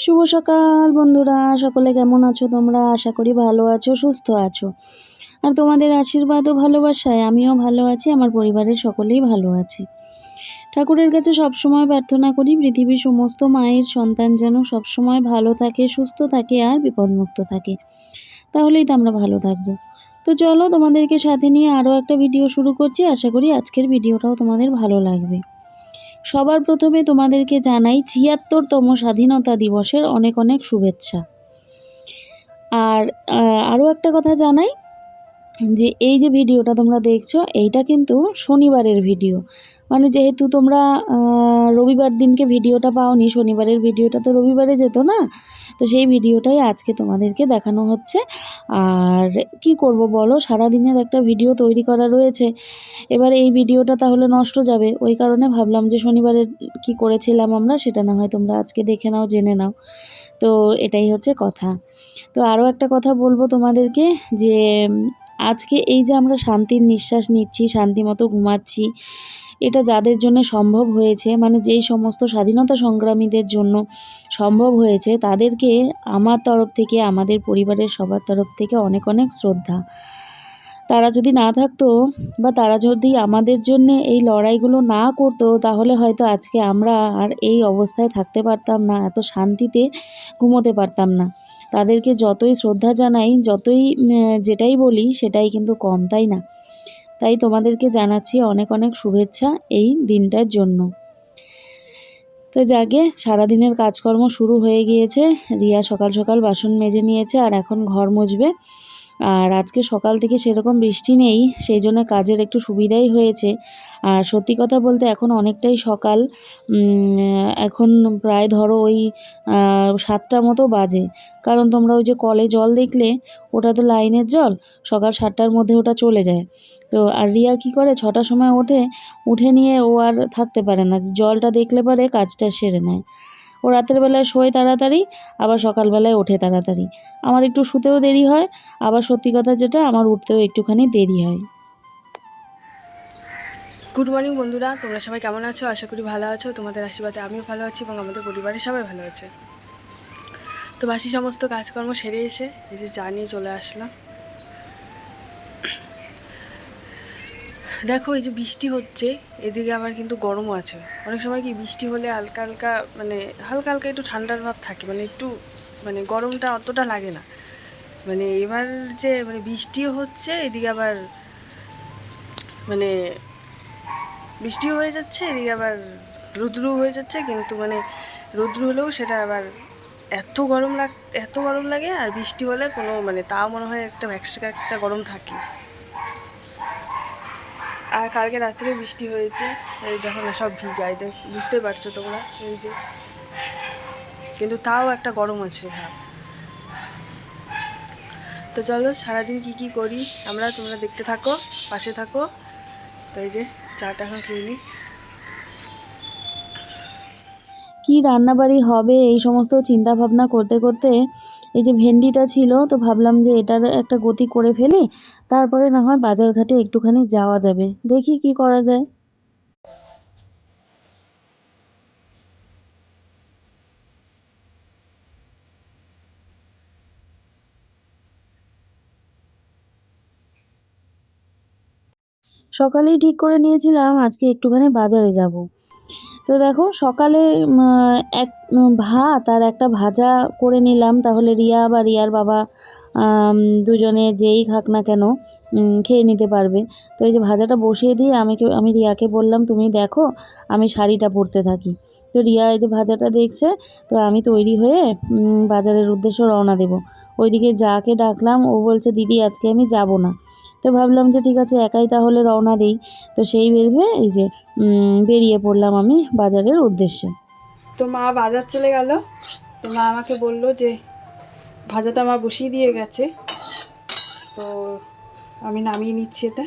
শুভ সকাল বন্ধুরা, সকলে কেমন আছো তোমরা? আশা করি ভালো আছো, সুস্থ আছো। আর তোমাদের আশীর্বাদ ও ভালোবাসায় আমিও ভালো আছি, আমার পরিবারের সকলেই ভালো আছে। ঠাকুরের কাছে সবসময় প্রার্থনা করি, পৃথিবীর সমস্ত মায়ের সন্তান যেন সবসময় ভালো থাকে, সুস্থ থাকে আর বিপদমুক্ত থাকে। তাহলেই তো আমরা ভালো থাকব। তো চলো তোমাদেরকে সাথে নিয়ে আরও একটা ভিডিও শুরু করছি। আশা করি আজকের ভিডিওটাও তোমাদের ভালো লাগবে। সবার প্রথমে তোমাদেরকে জানাই ছিয়াত্তরতম স্বাধীনতা দিবসের অনেক অনেক শুভেচ্ছা। আর আরও একটা কথা জানাই যে এই যে ভিডিওটা তোমরা দেখছ, এইটা কিন্তু শনিবারের ভিডিও। মানে যেহেতু তোমরা রবিবার দিনকে ভিডিওটা পাওনি, শনিবারের ভিডিওটা তো রবিবারে যেত না তো সেই ভিডিওটাই আজকে তোমাদেরকে দেখানো হচ্ছে। আর কি করব বলো? সারাদিনের একটা ভিডিও তৈরি করা রয়েছে। এবার এই ভিডিওটা তাহলে নষ্ট যাবে। ওই কারণে ভাবলাম যে শনিবারের কি করেছিলাম আমরা সেটা না হয় তোমরা আজকে দেখে নাও, জেনে নাও। তো এটাই হচ্ছে কথা। তো আরও একটা কথা বলব তোমাদেরকে যে আজকে এই যে আমরা শান্তির নিঃশ্বাস নিচ্ছি, শান্তি মতো ঘুমাচ্ছি, এটা যাদের জন্য সম্ভব হয়েছে মানে যেই সমস্ত স্বাধীনতা সংগ্রামীদের জন্য সম্ভব হয়েছে, তাদেরকে আমার তরফ থেকে, আমাদের পরিবারের সবার তরফ থেকে অনেক অনেক শ্রদ্ধা। তারা যদি না থাকতো বা তারা যদি আমাদের জন্য এই লড়াইগুলো না করতো, তাহলে হয়তো আজকে আমরা আর এই অবস্থায় থাকতে পারতাম না, এত শান্তিতে ঘুমোতে পারতাম না। তাদেরকে যতই শ্রদ্ধা জানাই, যতই যেটাই বলি, সেটাই কিন্তু কম, তাই না? তাই তোমাদেরকে জানাচ্ছি অনেক অনেক শুভেচ্ছা এই দিনটার জন্য। তো যাকে, সারাদিনের কাজকর্ম শুরু হয়ে গিয়েছে, রিয়া সকাল সকাল বাসন মেজে নিয়েছে আর এখন ঘর মুছবে। আর আজকে সকাল থেকে সেরকম বৃষ্টি নেই সেই জন্য কাজের একটু সুবিধাই হয়েছে। আর সত্যি কথা বলতে এখন অনেকটাই সকাল এখন প্রায় ধরো ওই সাতটার মতো বাজে। কারণ তোমরা ওই যে কলে জল দেখলে, ওটা তো লাইনের জল, সকাল সাতটার মধ্যে ওটা চলে যায়। তো আর রিয়া কী করে? ছটার সময় ওঠে, উঠে নিয়ে ও আর থাকতে পারে না। জলটা দেখলে পরে কাজটা সেরে নেয়। ও রাতের বেলায় শোয় তাড়াতাড়ি, আবার সকালবেলায় ওঠে তাড়াতাড়ি। আমার একটু শুতেও দেরি হয়, আবার সত্যি কথা যেটা, আমার উঠতেও একটুখানি দেরি হয়। গুড মর্নিং বন্ধুরা, তোমরা সবাই কেমন আছো? আশা করি ভালো আছো। তোমাদের আশীর্বাদে আমিও ভালো আছি এবং আমাদের পরিবারের সবাই ভালো আছে। তো বাসি সমস্ত কাজকর্ম সেরে এসে এই যে চা চলে আসলাম। দেখো, এই যে বৃষ্টি হচ্ছে, এদিকে আবার কিন্তু গরমও আছে। অনেক সময় কি বৃষ্টি হলে হালকা হালকা মানে হালকা হালকা একটু ঠান্ডার ভাব থাকে মানে একটু মানে গরমটা অতটা লাগে না। মানে এবার যে মানে বৃষ্টিও হচ্ছে, এদিকে আবার মানে বৃষ্টিও হয়ে যাচ্ছে, এদিকে আবার রুদ্র হয়ে যাচ্ছে, কিন্তু মানে রুদ্র হলেও সেটা আবার এত গরম লাগ, এত গরম লাগে, আর বৃষ্টি হলে কোনো মানে তাও মনে হয় একটা এক্সট্রা একটা গরম থাকে। আর কালকে রাত্রে বৃষ্টি হয়েছে। এই যখন সব ভিজাই দেখ, বুঝতে পারছ তোমরা? এই যে। কিন্তু তাও একটা গরম আছে ভাব তো চলো, সারাদিন কি কি করি? আমরা, তোমরা দেখতে থাকো, পাশে থাকো। তো এই যে, চাটা এখন খেয়ে নিই কী রান্নাবাড়ি হবে? এই সমস্ত চিন্তা ভাবনা করতে করতে এই যে ভেন্ডিটা ছিল, তো ভাবলাম যে এটার একটা গতি করে ফেলি। তারপরে না হয় বাজার ঘাটে একটুখানি যাওয়া যাবে। দেখি কি করা যায়। সকালেই ঠিক করে নিয়েছিলাম, আজকে একটুখানি বাজারে যাব। তো দেখো সকালে এক ভাত আর একটা ভাজা করে নিলাম। তাহলে রিয়া বা রিয়ার বাবা দুজনে যেই খাক না কেন খেয়ে নিতে পারবে। তো এই যে ভাজাটা বসিয়ে দিয়ে আমি আমি রিয়াকে বললাম, তুমি দেখো, আমি শাড়িটা পরতে থাকি। তো রিয়া এই যে ভাজাটা দেখছে, তো আমি তৈরি হয়ে বাজারের উদ্দেশ্যে রওনা দেব। ওইদিকে যাকে ডাকলাম, ও বলছে, দিদি, আজকে আমি যাব না। তো ভাবলাম যে ঠিক আছে একাই তাহলে রওনা দিই। তো সেই ভেবে এই যে বেরিয়ে পড়লাম আমি বাজারের উদ্দেশ্যে। তো মা বাজার চলে গেল। তো মা আমাকে বলল যে ভাজাটা মা বসিয়ে দিয়ে গেছে। তো আমি নামিয়ে নিচ্ছি এটা।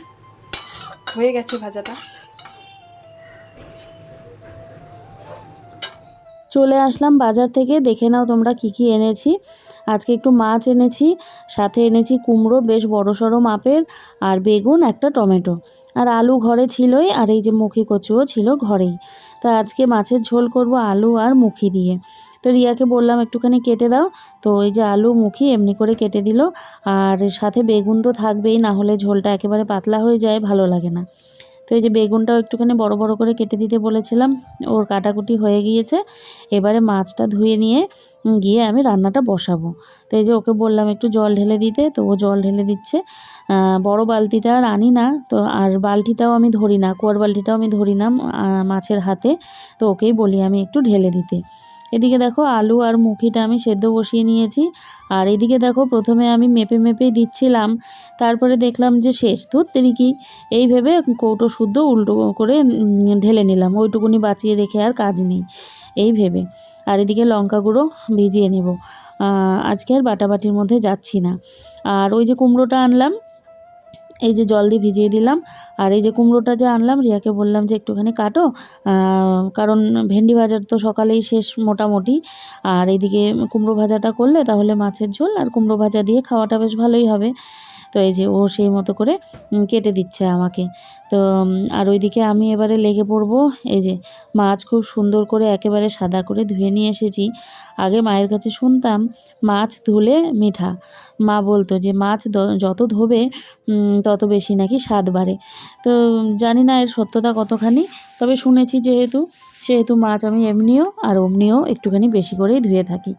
হয়ে গেছে ভাজাটা। চলে আসলাম বাজার থেকে। দেখে নাও তোমরা কি কি এনেছি। আজকে একটু মাছ এনেছি, সাথে এনেছি কুমড়ো, বেশ বড় সড়ো মাপের, আর বেগুন, একটা টমেটো। আর আলু ঘরে ছিলই, আর এই যে মুখি কচুও ছিল ঘরেই। তো আজকে মাছের ঝোল করব আলু আর মুখি দিয়ে। তো রিয়াকে বললাম, একটুখানি কেটে দাও। তো ওই যে আলু, মুখি এমনি করে কেটে দিল। আর সাথে বেগুন তো থাকবেই, না হলে ঝোলটা একেবারে পাতলা হয়ে যায়, ভালো লাগে না। তো এই যে বেগুনটাও একটুখানি বড় বড় করে কেটে দিতে বলেছিলাম, ওর কাটাকুটি হয়ে গিয়েছে। এবারে মাছটা ধুয়ে নিয়ে গিয়ে আমি রান্নাটা বসাবো। তো এই যে ওকে বললাম একটু জল ঢেলে দিতে, তো ও জল ঢেলে দিচ্ছে। বড় বালতিটা আর আনি না, তো আর বালতিটাও আমি ধরি না, কুয়ার বালতিটাও আমি ধরি না মাছের হাতে। তো ওকেই বলি আমি একটু ঢেলে দিতে। এদিকে দেখো আলু আর মুখিটা আমি সেদ্ধ বসিয়ে নিয়েছি। আর এদিকে দেখো প্রথমে আমি মেপে মেপেই দিচ্ছিলাম। তারপরে দেখলাম যে শেষ দুধ কি এই ভেবে কৌটো শুদ্ধ উল্টো করে ঢেলে নিলাম। ওইটুকুনি বাঁচিয়ে রেখে আর কাজ নেই এই ভেবে। আর এদিকে লঙ্কা গুঁড়ো ভিজিয়ে নেব। আজকে আর বাটাবাটির মধ্যে যাচ্ছি না। আর ওই যে কুমড়োটা আনলাম এই যে জল দিয়ে ভিজিয়ে দিলাম। আর এই যে কুমড়োটা যে আনলাম, রিয়াকে বললাম যে একটুখানি কাটো। কারণ ভেন্ডি ভাজার তো সকালেই শেষ মোটামুটি। আর এইদিকে কুমড়ো ভাজাটা করলে তাহলে মাছের ঝোল আর কুমড়ো ভাজা দিয়ে খাওয়াটা বেশ ভালোই হবে। তো এই যে ও সেই মতো করে কেটে দিচ্ছে আমাকে। তো আর ওইদিকে আমি এবারে লেগে পড়ব। এই যে মাছ খুব সুন্দর করে একেবারে সাদা করে ধুয়ে নিয়ে এসেছি। আগে মায়ের কাছে শুনতাম, মাছ ধুলে মিঠা। মা বলতো যে, মাছ যত ধোবে তত বেশি নাকি স্বাদ বাড়ে। তো, জানি না এর সত্যতা কতখানি, তবে শুনেছি যেহেতু, সেহেতু মাছ আমি এমনিও আর অমনিও একটুখানি বেশি করেই ধুয়ে থাকি।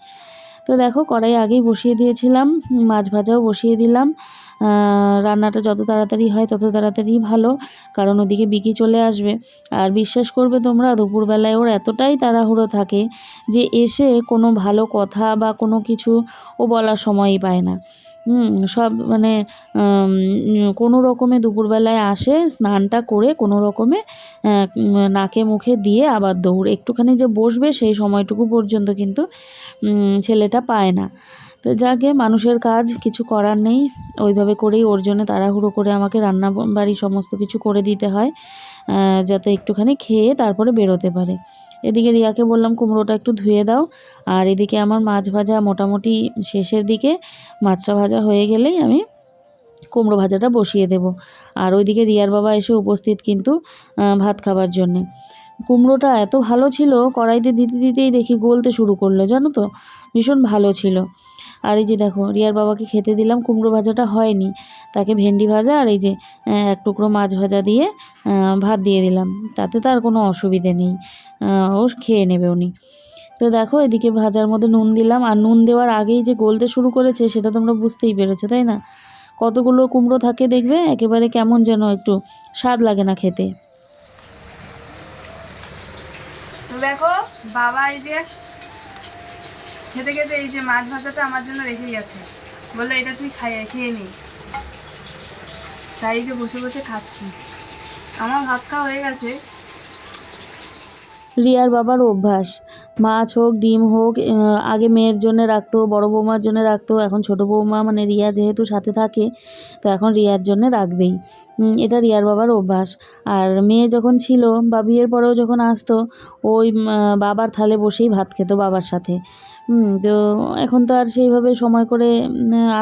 তো দেখো, কড়াই আগেই বসিয়ে দিয়েছিলাম, মাছ ভাজাও বসিয়ে দিলাম। রান্নাটা যত তাড়াতাড়ি হয় তত তাড়াতাড়ি ভালো, কারণ ওদিকে বিকি চলে আসবে। আর বিশ্বাস করবে তোমরা, দুপুরবেলায় ওর এতটাই তাড়াহুড়ো থাকে যে এসে কোনো ভালো কথা বা কোনো কিছু ও বলার সময়ই পায় না। সব মানে কোনো রকমে দুপুরবেলায় আসে, স্নানটা করে কোনো রকমে নাকে মুখে দিয়ে আবার দৌড়। একটুখানি যে বসবে সেই সময়টুকু পর্যন্ত কিন্তু ছেলেটা পায় না। তো যাকে মানুষের কাজ কিছু করার নেই, ওইভাবে করেই ওর জন্য তাড়াহুড়ো করে আমাকে রান্না বাড়ি সমস্ত কিছু করে দিতে হয় যাতে একটুখানি খেয়ে তারপরে বেরোতে পারে। এদিকে রিয়াকে বললাম, কুমড়োটা একটু ধুয়ে দাও। আর এদিকে আমার মাছ ভাজা মোটামুটি শেষের দিকে মাছটা ভাজা হয়ে গেলেই আমি কুমড়ো ভাজাটা বসিয়ে দেব। আর ওইদিকে রিয়ার বাবা এসে উপস্থিত কিন্তু ভাত খাবার জন্যে। কুমড়োটা এত ভালো ছিল, কড়াইতে দিতে দিতেই দেখি গলতে শুরু করল, জানো তো? ভীষণ ভালো ছিল। আর এই যে দেখো, রিয়ার বাবাকে খেতে দিলাম, কুমড়ো ভাজাটা হয়নি। তাকে ভেন্ডি ভাজা আর এই যে এক টুকরো মাছ ভাজা দিয়ে ভাত দিয়ে দিলাম। তাতে তার কোনো অসুবিধে নেই। ও খেয়ে নেবে উনি। তো দেখো, এদিকে ভাজার মধ্যে নুন দিলাম। আর নুন দেওয়ার আগেই যে গলতে শুরু করেছে, সেটা তোমরা বুঝতেই পেরেছ, তাই না? কতগুলো কুমড়ো থাকে দেখবে? একেবারে কেমন যেন একটু স্বাদ লাগে না খেতে। তো দেখো, বাবা এই যে খেতে খেতে এই যে মাছ ভাজাটা আমার জন্য রেখে গেছে। বলল, এটা তুই খাইয়ে, খেয়ে নি। তাই যে বসে বসে খাচ্ছি। আমার ভাত খাওয়া হয়ে গেছে। রিয়ার বাবার অভ্যাস। মাছ হোক, ডিম হোক আগে মেয়ের জন্য রাখতো, বড় বৌমার জন্য রাখতো। এখন ছোট বৌমা মানে রিয়া যেহেতু সাথে থাকে, তো এখন রিয়ার জন্য রাখবেই। এটা রিয়ার বাবার অভ্যাস। আর মেয়ে যখন ছিল, বা বিয়ের পরেও যখন আসতো, ওই বাবার থালে বসেই ভাত খেত বাবার সাথে। তো এখন তো আর সেইভাবে সময় করে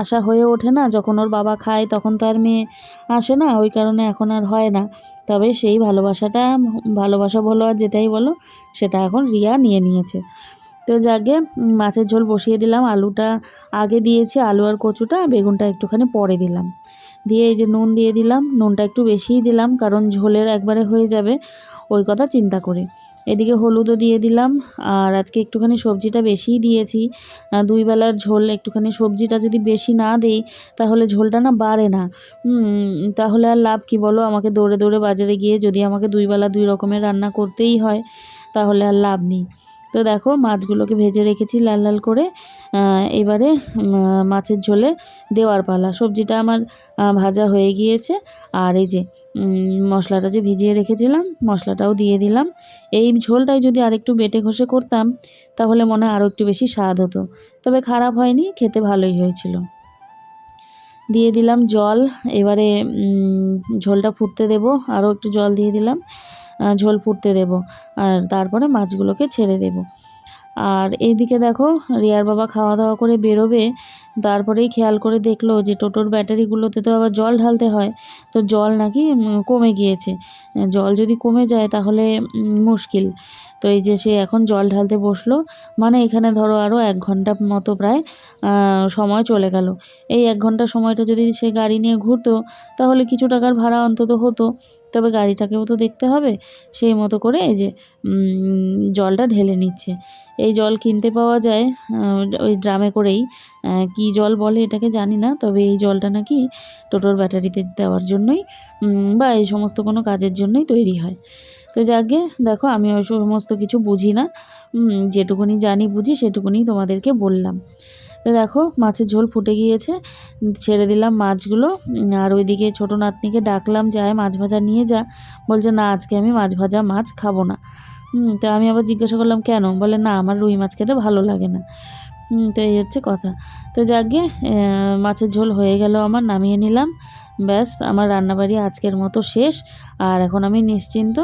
আসা হয়ে ওঠে না। যখন ওর বাবা খায় তখন তো আর মেয়ে আসে না, ওই কারণে এখন আর হয় না। তবে সেই ভালোবাসাটা, ভালোবাসা বলো আর যেটাই বলো, সেটা এখন রিয়া নিয়ে নিয়েছে। তো যাকে মাছের ঝোল বসিয়ে দিলাম, আলুটা আগে দিয়েছি, আলু আর কচুটা, বেগুনটা একটুখানি পরে দিলাম। দিয়ে এই যে নুন দিয়ে দিলাম, নুনটা একটু বেশিই দিলাম, কারণ ঝোলের একবারে হয়ে যাবে, ওই কথা চিন্তা করে। এদিকে হলুদও দিয়ে দিলাম, আর আজকে একটুখানি সবজিটা বেশিই দিয়েছি। দুই বেলার ঝোল, একটুখানি সবজিটা যদি বেশি না দিই, তাহলে ঝোলটা না বাড়ে না। তাহলে আর লাভ কি বলো? আমাকে দৌড়ে দৌড়ে বাজারে গিয়ে যদি আমাকে দুই বেলা দুই রকমের রান্না করতেই হয়, তাহলে আর লাভ নেই। তো দেখো, মাছগুলোকে ভেজে রেখেছি লাল লাল করে। এবারে মাছের ঝোলে দেওয়ার পালা। সবজিটা আমার ভাজা হয়ে গিয়েছে। আর এই যে মশলাটা যে ভিজিয়ে রেখেছিলাম, মশলাটাও দিয়ে দিলাম। এই ঝোলটাই যদি আরেকটু বেটে ঘষে করতাম, তাহলে মনে হয় আরও একটু বেশি স্বাদ হতো। তবে খারাপ হয়নি, খেতে ভালোই হয়েছিল। দিয়ে দিলাম জল। এবারে ঝোলটা ফুটতে দেবো। আরও একটু জল দিয়ে দিলাম। ঝোল ফুটতে দেবো। আর তারপরে মাছগুলোকে ছেড়ে দেবো। আর এইদিকে দেখো, রিয়ার বাবা খাওয়া দাওয়া করে বেরোবে। তারপরেই খেয়াল করে দেখল যে টোটোর ব্যাটারিগুলোতে তো আবার জল ঢালতে হয়, তো জল নাকি কমে গিয়েছে। জল যদি কমে যায় তাহলে মুশকিল। তো এই যে সে এখন জল ঢালতে বসল মানে এখানে ধরো আরও এক ঘণ্টা মতো প্রায় সময় চলে গেল। এই এক ঘণ্টা সময়টা যদি সে গাড়ি নিয়ে ঘুরতো, তাহলে কিছু টাকার ভাড়া অন্তত হতো। তবে গাড়িটাকেও তো দেখতে হবে। সেই মতো করে এই যে জলটা ঢেলে নিচ্ছে। এই জল কিনতে পাওয়া যায় ওই ড্রামে করেই। কী জল বলে এটাকে জানি না, তবে এই জলটা নাকি টোটোর ব্যাটারিতে দেওয়ার জন্যই বা এই সমস্ত কোনো কাজের জন্যই তৈরি হয়। তো যাকে, দেখো আমি ওই সমস্ত কিছু বুঝি না যেটুকুনি জানি বুঝি সেটুকুনি তোমাদেরকে বললাম। তো দেখো, মাছের ঝোল ফুটে গিয়েছে। ছেড়ে দিলাম মাছগুলো। আর ওইদিকে ছোটো নাতনিকে ডাকলাম, যে আয় মাছ ভাজা নিয়ে যা। বলছে, না, আজকে আমি মাছ ভাজা মাছ খাব না। তো আমি আবার জিজ্ঞাসা করলাম, কেন? বলে, না, আমার রুই মাছ খেতে ভালো লাগে না। তো এই হচ্ছে কথা। তো যাকে মাছের ঝোল হয়ে গেল আমার, নামিয়ে নিলাম। ব্যাস, আমার রান্নাবাড়ি আজকের মতো শেষ। আর এখন আমি নিশ্চিন্ত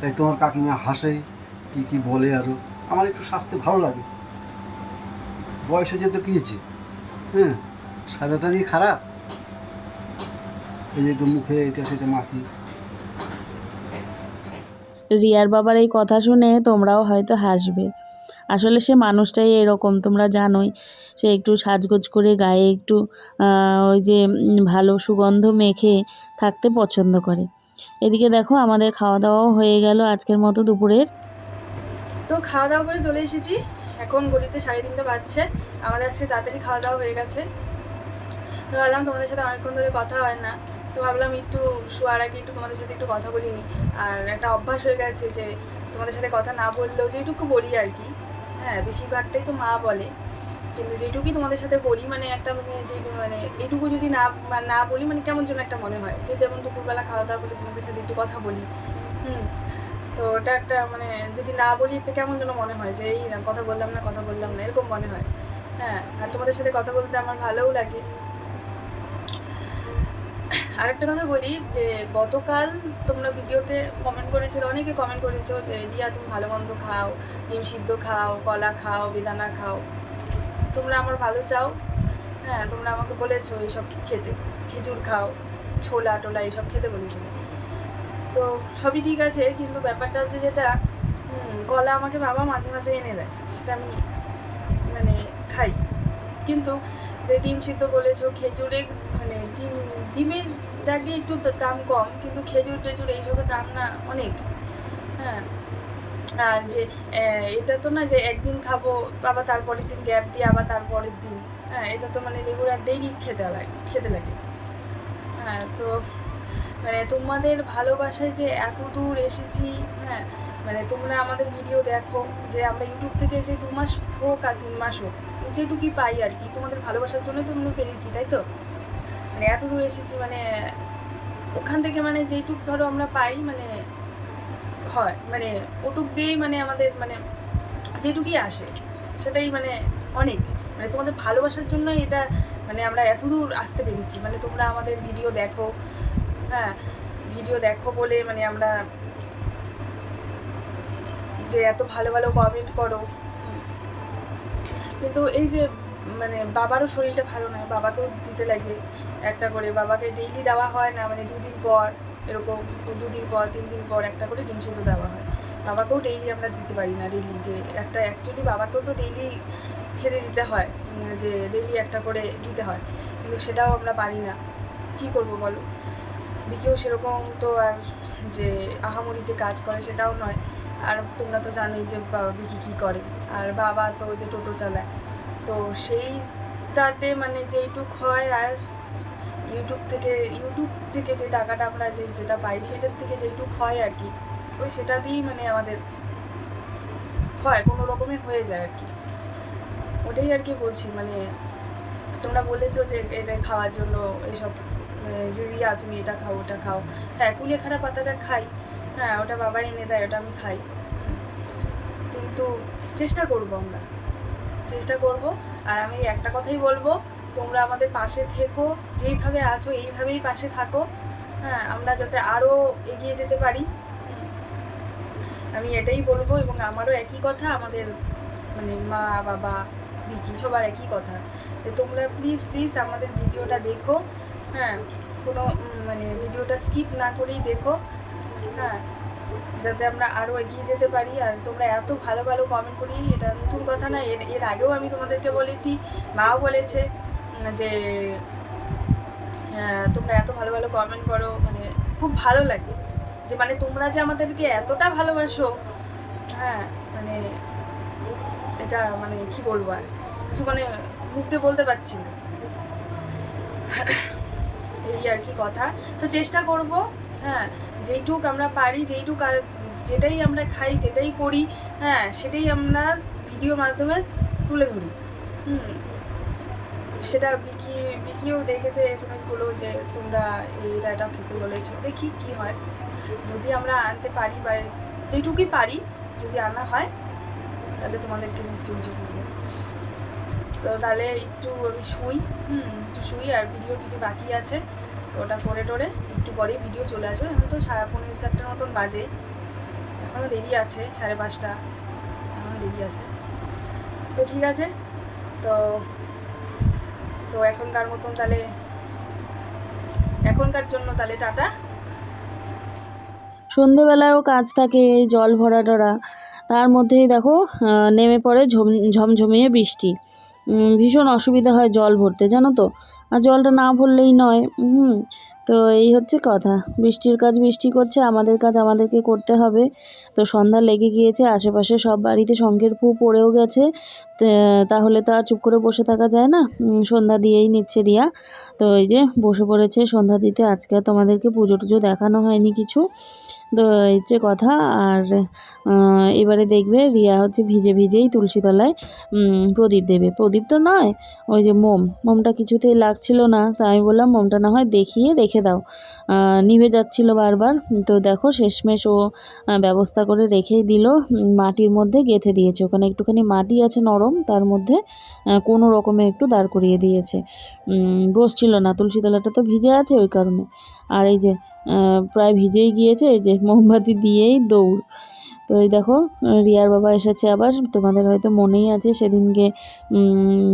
তাই তোমার কাকিমা হাসে, কি কি বলে আরও? আমার একটু স্বাস্থ্য ভালো লাগে। বয়স হয়েছে তো কী হ্যাঁ সাদাটা দিয়ে খারাপ? এই যে একটু মুখে এটা সেটা মাখি। রিয়ার বাবার এই কথা শুনে তোমরাও হয়তো হাসবে। আসলে সে মানুষটাই এরকম, তোমরা জানোই। সে একটু সাজগোজ করে গায়ে একটু ওই যে ভালো সুগন্ধ মেখে থাকতে পছন্দ করে। এদিকে দেখো আমাদের খাওয়া দাওয়াও হয়ে গেল আজকের মতো দুপুরের। তো খাওয়া দাওয়া করে চলে এসেছি। এখন গলিতে সাড়ে তিনটা বাজছে। আমাদের আজকে তাড়াতাড়ি খাওয়া দাওয়া হয়ে গেছে। তো ভাবলাম তোমাদের সাথে অনেকক্ষণ ধরে কথা হয় না। তো ভাবলাম একটু শোয়ার আগে একটু তোমাদের সাথে একটু কথা বলিনি আর একটা অভ্যাস হয়ে গেছে যে তোমাদের সাথে কথা না বললেও যেটুকু বলি আর কি। হ্যাঁ বেশিরভাগটাই তো মা বলে। কিন্তু যেটুকুই তোমাদের সাথে বলি মানে একটা মানে যে মানে এইটুকু যদি না না বলি মানে কেমন যেন একটা মনে হয়। যে যেমন দুপুরবেলা খাওয়া দাওয়া করে তোমাদের সাথে একটু কথা বলি। হুম। তো ওটা একটা মানে যদি না বলি, একটা কেমন যেন মনে হয় যে, এই না কথা বললাম না, কথা বললাম না, এরকম মনে হয়। হ্যাঁ আর তোমাদের সাথে কথা বলতে আমার ভালোও লাগে। আরেকটা কথা বলি যে, গতকাল তোমরা ভিডিওতে কমেন্ট করেছ অনেকে কমেন্ট করেছ যে, রিয়া, তুমি ভালো মন্দ খাও, ডিম সিদ্ধ খাও, কলা খাও, বেদানা খাও। তোমরা আমার ভালো চাও। হ্যাঁ তোমরা আমাকে বলেছ এইসব খেতে। খেজুর খাও, ছোলা টোলা এইসব খেতে বলেছিলে তো সবই ঠিক আছে, কিন্তু ব্যাপারটা হচ্ছে যেটা কলা আমাকে বাবা মাঝে মাঝে এনে দেয়। সেটা আমি মানে খাই। কিন্তু যে ডিম সিদ্ধ বলেছ, খেজুরে মানে ডিম, ডিমের জাগে একটু দাম কম, কিন্তু খেজুর টেজুর এইসবের দাম না অনেক। হ্যাঁ আর যে এটা তো না যে একদিন খাব, আবার তারপরের দিন গ্যাপ দিয়ে আবার তারপরের দিন। হ্যাঁ এটা তো মানে রেগুলার ডেইলি খেতে লাগে খেতে লাগে। হ্যাঁ তো মানে তোমাদের ভালোবাসায় যে এত দূর এসেছি হ্যাঁ মানে তোমরা আমাদের ভিডিও দেখো যে আমরা ইউটিউব থেকে যে দু মাস হোক আর তিন মাস হোক, যেটুকুই পাই আর কি, তোমাদের ভালোবাসার জন্যই তো আমরা পেরেছি, তাই তো? মানে এত দূর এসেছি মানে ওখান থেকে মানে যেটুক ধরো আমরা পাই মানে হয়। মানে ওটুক দিয়েই মানে আমাদের মানে যেটুকুই আসে, সেটাই মানে অনেক। মানে তোমাদের ভালোবাসার জন্য এটা মানে আমরা এত দূর আসতে পেরেছি। মানে তোমরা আমাদের ভিডিও দেখো হ্যাঁ ভিডিও দেখো বলে মানে আমরা যে এত ভালো ভালো কমেন্ট করো। কিন্তু এই যে মানে বাবারও শরীরটা ভালো নয়, বাবাকেও দিতে লাগে একটা করে। বাবাকে ডেইলি দেওয়া হয় না মানে দুদিন পর। এরকম দুদিন পর তিন দিন পর একটা করে ডিম সিদ্ধ দেওয়া হয়। বাবাকেও ডেইলি আমরা দিতে পারি না ডেইলি যে একটা অ্যাকচুয়ালি বাবাকেও তো ডেইলি খেতে দিতে হয় যে ডেইলি একটা করে দিতে হয়। কিন্তু সেটাও আমরা পারি না। কী করব বলো? বিকেও সেরকম তো আর যে আহামরি যে কাজ করে সেটাও নয়। আর তোমরা তো জানোই যে বাবা বিকি কী করে। আর বাবা তো যে টোটো চালায়। তো সেইটাতে মানে যেইটুক হয় আর ইউটিউব থেকে ইউটিউব থেকে যে টাকাটা আমরা যে, যেটা পাই, সেটার থেকে যেইটুক হয় আর কি, ওই সেটা দিয়েই মানে আমাদের হয়, কোনো রকমের হয়ে যায় আর কি। ওটাই আর কি বলছি মানে তোমরা বলেছ যে এটা খাওয়ার জন্য এইসব মানে যে রিয়া তুমি এটা খাও, ওটা খাও। হ্যাঁ কুলেখাড়া পাতাটা খাই। হ্যাঁ ওটা বাবা এনে দেয়, ওটা আমি খাই। কিন্তু চেষ্টা করব আমরা। চেষ্টা করব। আর আমি একটা কথাই বলব তোমরা আমাদের পাশে থেকো, যেইভাবে আছো এইভাবেই পাশে থাকো। হ্যাঁ আমরা যাতে আরও এগিয়ে যেতে পারি। আমি এটাই বলব এবং আমারও একই কথা, আমাদের মানে মা, বাবা বিকি সবার একই কথা। যে তোমরা প্লিজ প্লিজ আমাদের ভিডিওটা দেখো। হ্যাঁ কোনো মানে ভিডিওটা স্কিপ না করেই দেখো। হ্যাঁ যাতে আমরা আরও এগিয়ে যেতে পারি। আর তোমরা এত ভালো ভালো কমেন্ট করি এটা নতুন কথা না, এর এর আগেও আমি তোমাদেরকে বলেছি, মাও বলেছে যে আহ, তোমরা এত ভালো ভালো কমেন্ট করো মানে খুব ভালো লাগে। যে মানে তোমরা যে আমাদেরকে এতটা ভালোবাসো হ্যাঁ মানে এটা মানে কি বলব আর? কিছু মানে মুখ বলতে পারছি না। এই আর কি কথা। তো চেষ্টা করব হ্যাঁ যেইটুক আমরা পারি যেইটুক আর যেটাই আমরা খাই যেটাই করি হ্যাঁ সেটাই আমরা ভিডিও মাধ্যমে তুলে ধরি। হুম। সেটা বিকি বিকিও দেখেছে এস এম এসগুলো যে তোমরা এইটা এটা খেতে বলেছ, দেখি কি হয়। যদি আমরা আনতে পারি বা যেটুকুই পারি, যদি আনা হয়, তাহলে তোমাদেরকে নিশ্চয়ই জানাব তো তাহলে একটু আমি শুই, হুম, একটু শুই আর ভিডিও কিছু বাকি আছে। তো ওটা করে টোরে একটু পরেই ভিডিও চলে আসবে। এখন তো সাড়ে পনেরো চারটার মতন বাজে। এখনও দেরি আছে, সাড়ে পাঁচটা। এখনও দেরি আছে। তো ঠিক আছে। তো তো এখনকার মতন তাহলে, এখনকার জন্য তাহলে টাটা। সন্ধেবেলায়ও কাজ থাকে এই জল ভরা টরা তার মধ্যেই দেখো নেমে পড়ে ঝম, ঝমঝমিয়ে বৃষ্টি। ভীষণ অসুবিধা হয় জল ভরতে, জানো তো? আর জলটা না ভরলেই নয়। হুম। তো এই হচ্ছে কথা। বৃষ্টির কাজ বৃষ্টি করছে, আমাদের কাজ আমাদেরকে করতে হবে। তো সন্ধ্যা লেগে গিয়েছে, আশেপাশে সব বাড়িতে শঙ্খের ফু পড়েও গেছে। তাহলে তো আর চুপ করে বসে থাকা যায় না? সন্ধ্যা দিয়েই নিচ্ছে রিয়া। তো এই যে বসে পড়েছে সন্ধ্যা দিতে, আজকে তোমাদেরকে পুজো টুজো দেখানো হয়নি কিছু। তো হচ্ছে কথা, আর এবারে দেখবে রিয়া হচ্ছে ভিজে ভিজেই তুলসী তলায় প্রদীপ দেবে। প্রদীপ তো নয়, ওই যে মোম। মোমটা কিছুতেই লাগছিল না, তো আমি বললাম, মোমটা না হয় দেখিয়ে রেখে দাও। নিভে যাচ্ছিল বারবার। তো দেখো, শেষমেশ ও ব্যবস্থা করে রেখেই দিল মাটির মধ্যে গেঁথে দিয়েছে। ওখানে একটুখানি মাটি আছে নরম, তার মধ্যে কোনো রকমে একটু দাঁড় করিয়ে দিয়েছে। বসছিল না। তুলসী তলাটা তো ভিজে আছে ওই কারণে। আর এই যে প্রায় ভিজেই গিয়েছে, এই যে মোমবাতি দিয়েই দৌড়। তো এই দেখো, রিয়ার বাবা এসেছে আবার, তোমাদের হয়তো মনেই আছে, সেদিনকে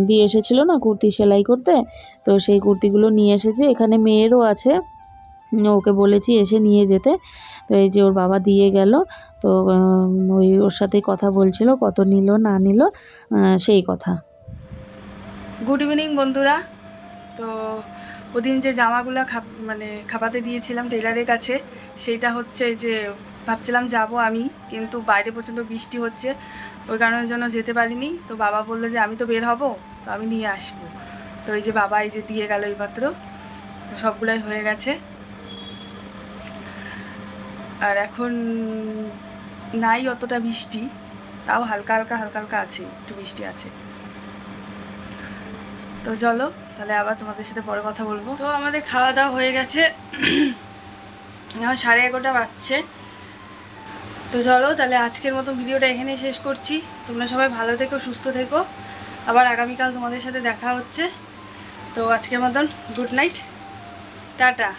দিয়ে এসেছিল না কুর্তি সেলাই করতে? তো সেই কুর্তিগুলো নিয়ে এসেছে, এখানে মেয়েরও আছে। ওকে বলেছি এসে নিয়ে যেতে। তো এই যে ওর বাবা দিয়ে গেল, তো ওই ওর সাথেই কথা বলছিল, কত নিল, না নিল সেই কথা। গুড ইভিনিং বন্ধুরা। তো ওদিন যে জামাগুলো মানে খাপাতে দিয়েছিলাম টেলারের কাছে, সেইটা হচ্ছে যে ভাবছিলাম যাব আমি, কিন্তু বাইরে প্রচণ্ড বৃষ্টি হচ্ছে, ওই কারণের জন্য যেতে পারিনি। তো বাবা বলল যে আমি তো বের হব, তো আমি নিয়ে আসব। তো এই যে বাবা এই যে দিয়ে গেল এইমাত্র সবগুলাই হয়ে গেছে। আর এখন নাই অতটা বৃষ্টি, তাও হালকা হালকা হালকা হালকা আছে, একটু বৃষ্টি আছে। তো চলো তাহলে আবার তোমাদের সাথে পরে কথা বলব। তো আমাদের খাওয়া দাওয়া হয়ে গেছে। এখন সাড়ে এগারোটা বাজছে। তো চলো, তাহলে আজকের মতো ভিডিওটা এখানে শেষ করছি। তোমরা সবাই ভালো থেকো, সুস্থ থেকো। আবার আগামীকাল তোমাদের সাথে দেখা হচ্ছে। তো আজকের মতন গুড নাইট টাটা।